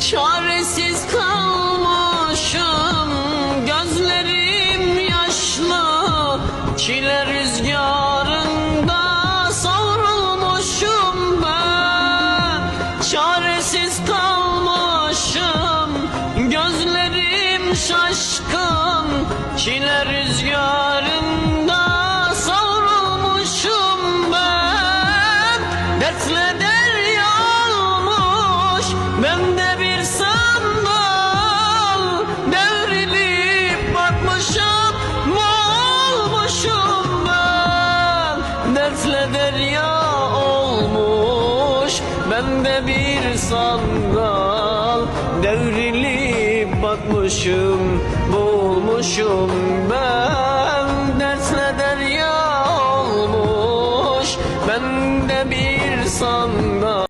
Çaresiz kalmışım Gözlerim yaşlı. Çile rüzgarında Savrulmuşum ben. Çaresiz kalmışım Gözlerim şaşkın. Çile rüzgarında Savrulmuşum ben. Dertle derya olmuş Bende Dertle derya olmuş Bende bir sandal. Devrilip batmışım Boğulmuşum ben. Dertle derya olmuş Bende bir sandal